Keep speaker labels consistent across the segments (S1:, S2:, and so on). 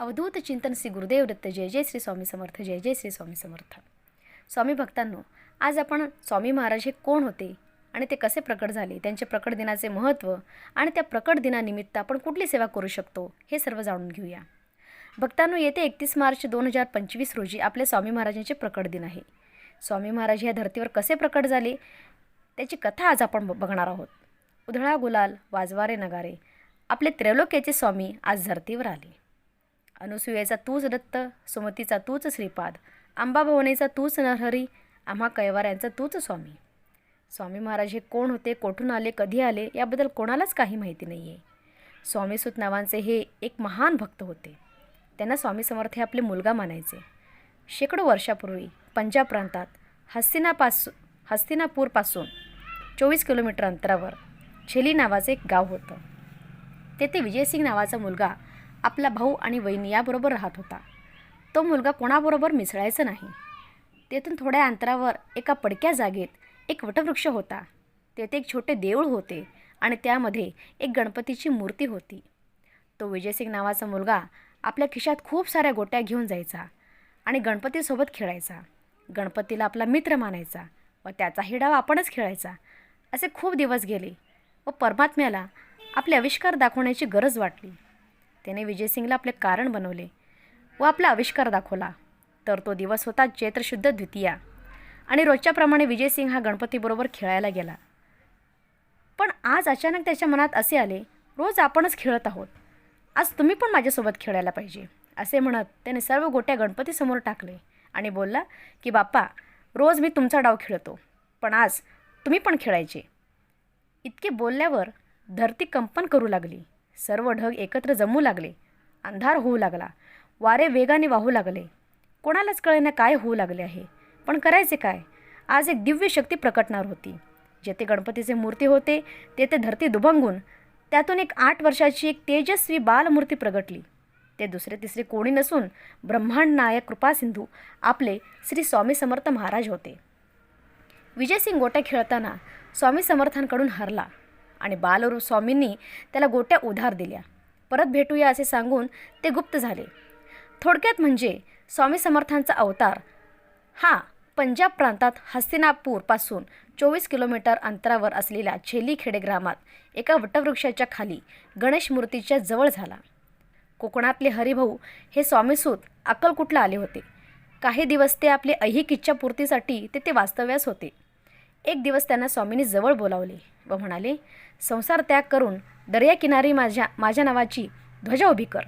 S1: अवधूत चिंतन श्री गुरुदेव दत्त जय जय श्री स्वामी समर्थ जय जय श्री स्वामी समर्थ. स्वामी भक्तांनो आज आपण स्वामी महाराज हे कोण होते आणि ते कसे प्रकट झाले त्यांचे प्रकट दिनाचे महत्त्व आणि त्या प्रकट दिनानिमित्त आपण कुठली सेवा करू शकतो हे सर्व जाणून घेऊया. भक्तांनो येते एकतीस मार्च दोन हजार पंचवीस रोजी आपले स्वामी महाराजांचे प्रकट दिन आहे. स्वामी महाराज या धर्तीवर कसे प्रकट झाले त्याची कथा आज आपण बघणार आहोत. उधळा गुलाल वाजवारे नगारे आपले त्रैलोक्याचे स्वामी आज धर्तीवर आले. अनुसुयेचा तूच दत्त सुमतीचा तूच श्रीपाद आंबाभवनेचा तूच नरहरी आम्हा कैवाऱ्यांचा तूच स्वामी. स्वामी महाराज हे कोण होते कोठून आले कधी आले याबद्दल कोणालाच काही माहिती नाही आहे स्वामीसुत नावांचे हे एक महान भक्त होते. त्यांना स्वामी समर्थ हे आपले मुलगा मानायचे. शेकडो वर्षापूर्वी पंजाब प्रांतात हस्तिनापासून हस्तिनापूरपासून चोवीस किलोमीटर अंतरावर छेली नावाचे एक गाव होतं. तेथे विजयसिंग नावाचा मुलगा आपला भाऊ आणि वहीन याबरोबर राहत होता. तो मुलगा कोणाबरोबर मिसळायचा नाही. तेथून थोड्या अंतरावर एका पडक्या जागेत एक वटवृक्ष होता. तेथे एक छोटे देऊळ होते आणि त्यामध्ये एक गणपतीची मूर्ती होती. तो विजयसिंग नावाचा मुलगा आपल्या खिशात खूप साऱ्या गोट्या घेऊन जायचा आणि गणपतीसोबत खेळायचा. गणपतीला आपला मित्र मानायचा व त्याचाही डाव आपणच खेळायचा. असे खूप दिवस गेले व परमात्म्याला आपले आविष्कार दाखवण्याची गरज वाटली. त्याने विजयसिंगला आपले कारण बनवले व आपला आविष्कार दाखवला. तर तो दिवस होता चैत्रशुद्ध द्वितीया. आणि रोजच्याप्रमाणे विजयसिंग हा गणपतीबरोबर खेळायला गेला. पण आज अचानक त्याच्या मनात असे आले रोज आपणच खेळत आहोत. आज तुम्ही पण माझ्यासोबत खेळायला पाहिजे असे म्हणत त्याने सर्व गोट्या गणपतीसमोर टाकले आणि बोलला की बाप्पा रोज मी तुमचा डाव खेळतो पण आज तुम्ही पण खेळायचे. इतके बोलल्यावर धरती कंपन करू लागली. सर्व ढग एकत्र जमू लागले. अंधार होऊ लागला. वारे वेगाने वाहू लागले. कोणालाच कळेना काय होऊ लागले आहे. पण करायचे काय? आज एक दिव्य शक्ती प्रकटणार होती. जेथे गणपतीचे मूर्ती होते तेथे धरती दुभंगून त्यातून एक आठ वर्षाची एक तेजस्वी बालमूर्ती प्रगटली. ते दुसरे तिसरे कोणी नसून ब्रह्मांड नायक कृपासिंधू आपले श्री स्वामी समर्थ महाराज होते. विजयसिंग गोट्या खेळताना स्वामी समर्थांकडून हरला. आणि बालरूप स्वामींनी त्याला गोट्या उधार दिल्या. परत भेटूया असे सांगून ते गुप्त झाले. थोडक्यात म्हणजे स्वामी समर्थांचा अवतार हा पंजाब प्रांतात हस्तिनापूरपासून चोवीस किलोमीटर अंतरावर असलेल्या छेली खेडे ग्रामात एका वटवृक्षाच्या खाली गणेश मूर्तीच्या जवळ झाला. कोकणातले हरिभाऊ हे स्वामीसूत अक्कलकुटला आले होते. काही दिवस ते आपले ऐहिक इच्छापूर्तीसाठी ते ते वास्तव्यास होते. एक दिवस त्यांना स्वामींनी जवळ बोलावले व म्हणाले संसार त्याग करून दर्याकिनारी माझ्या माझ्या नावाची ध्वजा उभी कर.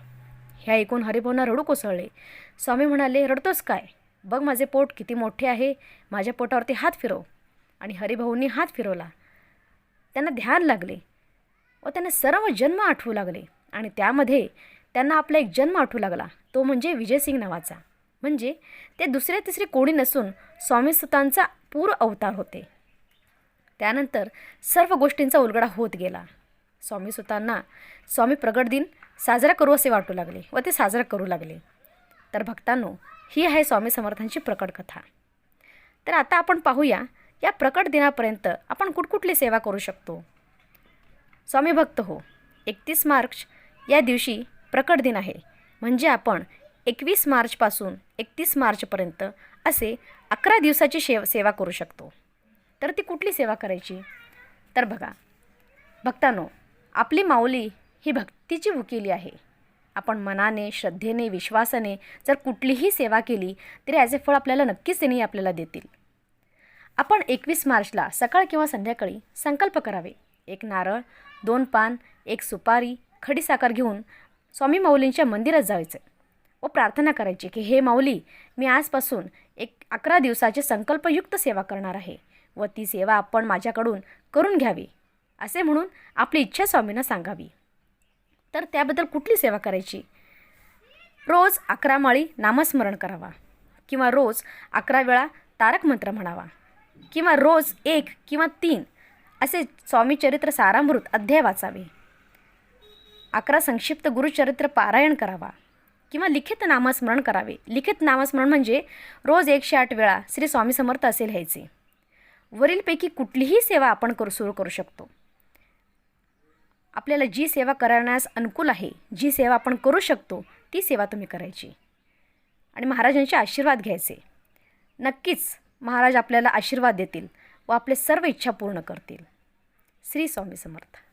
S1: हे ऐकून हरिभाऊंना रडू कोसळले. स्वामी म्हणाले रडतोस काय? बघ माझे पोट किती मोठे आहे. माझ्या पोटावरती हात फिरव. आणि हरिभाऊंनी हात फिरवला. त्यांना ध्यान लागले व त्यांना सर्व जन्म आठवू लागले आणि त्यामध्ये त्यांना आपला एक जन्म आठवू लागला. तो म्हणजे विजयसिंग नावाचा. म्हणजे ते दुसरे तिसरे कोणी नसून स्वामीसुतांचा पूर अवतार होते. त्यानंतर सर्व गोष्टींचा उलगडा होत गेला. स्वामीसुतांना स्वामी प्रगट दिन साजरा करू असे वाटू लागले व ते साजरा करू लागले. तर भक्तांनो ही आहे स्वामी समर्थांची प्रकट कथा तर आता आपण पाहूया या प्रकट दिनापर्यंत आपण कुठकुठली सेवा करू शकतो? स्वामी भक्त हो एकतीस मार्च या दिवशी प्रकट दिन आहे. म्हणजे आपण एकवीस मार्चपासून एकतीस मार्चपर्यंत असे अकरा दिवसाची शेव सेवा करू शकतो. तर ती कुठली सेवा करायची? तर बघा भक्तांनो आपली माऊली ही भक्तीची वकिली आहे. आपण मनाने श्रद्धेने विश्वासाने जर कुठलीही सेवा केली तरी याचे फळ आपल्याला नक्कीच त्यांनी आपल्याला देतील. आपण एकवीस मार्चला सकाळ किंवा संध्याकाळी संकल्प करावे. एक नारळ दोन पान एक सुपारी खडीसाखर घेऊन स्वामी माऊलींच्या मंदिरात जायचं व प्रार्थना करायची की हे माऊली मी आजपासून एक अकरा दिवसाचे संकल्पयुक्त सेवा करणार आहे. व ती सेवा आपण माझ्याकडून करून घ्यावी असे म्हणून आपली इच्छा स्वामींना सांगावी. तर त्याबद्दल कुठली सेवा करायची? रोज अकरा माळी नामस्मरण करावा किंवा रोज अकरा वेळा तारक मंत्र म्हणावा किंवा रोज एक किंवा तीन असे स्वामीचरित्र सारामृत अध्याय वाचावे. अकरा संक्षिप्त गुरुचरित्र पारायण करावा किंवा लिखित नामस्मरण करावे. लिखित नामस्मरण म्हणजे रोज एकशे आठ वेळा श्री स्वामी समर्थ असे लिहायचे. वरीलपैकी कुठलीही सेवा आपण करू सुरू करू शकतो. आपल्याला जी सेवा करण्यास अनुकूल आहे जी सेवा आपण करू शकतो ती सेवा तुम्ही करायची. आणि महाराजांचे आशीर्वाद घ्यायचे. नक्कीच महाराज आपल्याला आशीर्वाद देतील व आपले सर्व इच्छा पूर्ण करतील. श्री स्वामी समर्थ.